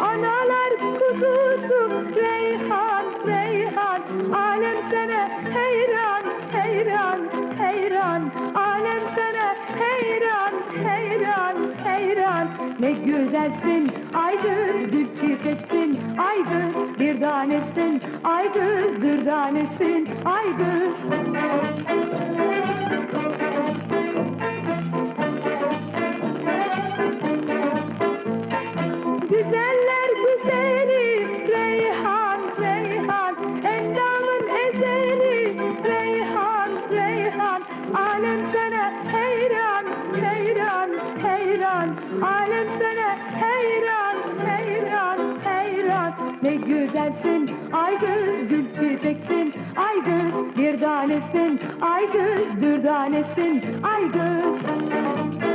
Analar kuduzum Reyhan, Reyhan. Alem sana heyran, heyran, heyran. Alem sana heyran, heyran, heyran. Ne güzelsin ay göz gül çiçeksin. Ay göz bir tanesin Ay göz dürdanesin Ay heyran Alem sana heyran, heyran, heyran Ne güzelsin ay kız gül çiçeksin Ay kız bir tanesin Ay kız dürdanesin Ay kız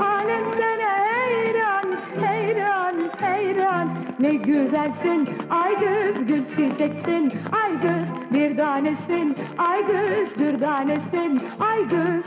Alem sana heyran, heyran, heyran Ne güzelsin ay kız gül çiçeksin. Ay kız bir tanesin Ay kız bir tanesin. Ay kız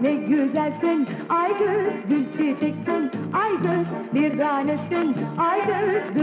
Ne güzelsin ay kız gül çiçeksin. Ay kız bir tanesin. Ay kız